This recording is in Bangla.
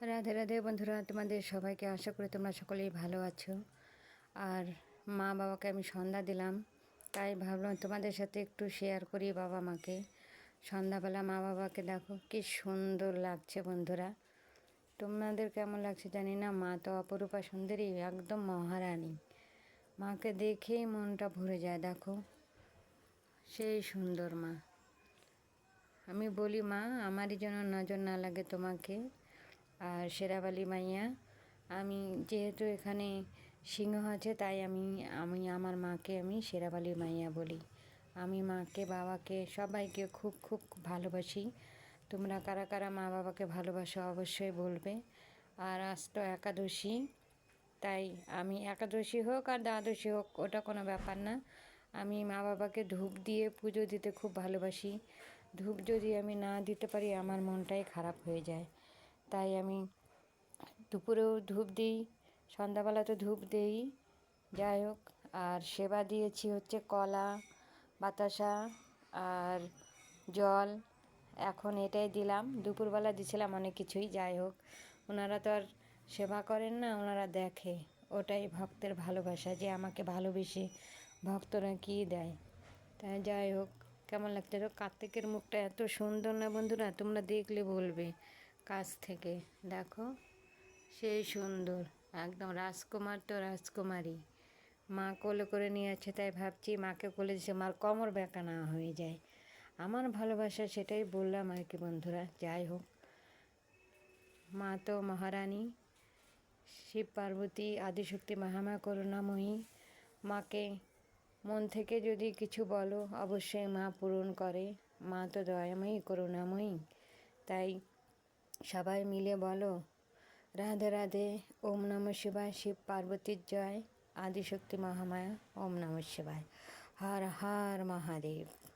রাধে রাধে বন্ধুরা, তোমাদের সবাইকে আশা করি তোমরা সকলেই ভালো আছো। আর মা বাবাকে আমি সন্ধ্যা দিলাম, তাই ভাবলাম তোমাদের সাথে একটু শেয়ার করি বাবা মাকে। সন্ধ্যাবেলা মা বাবাকে দেখো, কি সুন্দর লাগছে বন্ধুরা। তোমাদের কেমন লাগছে জানি না, মা তো অপরূপা সুন্দরী, একদম মহারানী। মাকে দেখেই মনটা ভরে যায়, দেখো। সেই সুন্দর মা। আমি বলি, মা, আমারই যেন নজর না লাগে তোমাকে। আর শেরাবালি মাইয়া, আমি যেহেতু এখানে সিংহ আছে, তাই আমি আমি আমার মাকে আমি শেরাবালি মাইয়া বলি। আমি মাকে, বাবাকে, সবাইকে খুব খুব ভালোবাসি। তোমরা কারা কারা মা বাবাকে ভালোবাসো অবশ্যই বলবে। আর আজ তো একাদশী, তাই আমি একাদশী হোক আর দ্বাদশী হোক, ওটা কোনো ব্যাপার না। আমি মা বাবাকে ধূপ দিয়ে পুজো দিতে খুব ভালোবাসি। ধূপ যদি আমি না দিতে পারি, আমার মনটাই খারাপ হয়ে যায়। তাই আমি দুপুরেও ধূপ দিই, সন্ধ্যাবেলা তো ধূপ দিই। যাই হোক, আর সেবা দিয়েছি হচ্ছে কলা, বাতাসা আর জল। এখন এটাই দিলাম। দুপুরবেলা দিছিলাম অনেক কিছুই, যাই হোক। ওনারা তো আর সেবা করেন না, ওনারা দেখে। ওটাই ভক্তের ভালোবাসা যে আমাকে ভালোবেসে ভক্তরা কী দেয়। তাই যাই হোক, কেমন লাগছে? কার্তিকের মুখটা এত সুন্দর না বন্ধুরা? তোমরা দেখলে বলবে। কাছ থেকে, দেখো। সেই সুন্দর, একদম রাজকুমার তো রাজকুমারী। মা কোলে করে নিয়ে আছে তাই ভাবছি মাকে কোলে দিচ্ছে মার কোমর বেঁকা না হয়ে যায়। আমার ভালোবাসা সেটাই বললাম আর কি বন্ধুরা, যাই হোক। মা তো মহারানী, শিব পার্বতী, আদিশক্তি, মহামা, করুণাময়ী। মাকে মন থেকে যদি কিছু বলো, অবশ্যই মা পূরণ করে। মা তো দয়াময়ী, করুণাময়ী। তাই সবাই মিলে বলো, রাধে রাধে, ওম নম শিবায়, শিব পার্বতীর জয়, আদিশক্তি মহামায়া, ওম নম শিবায়, হর হর মহাদেব।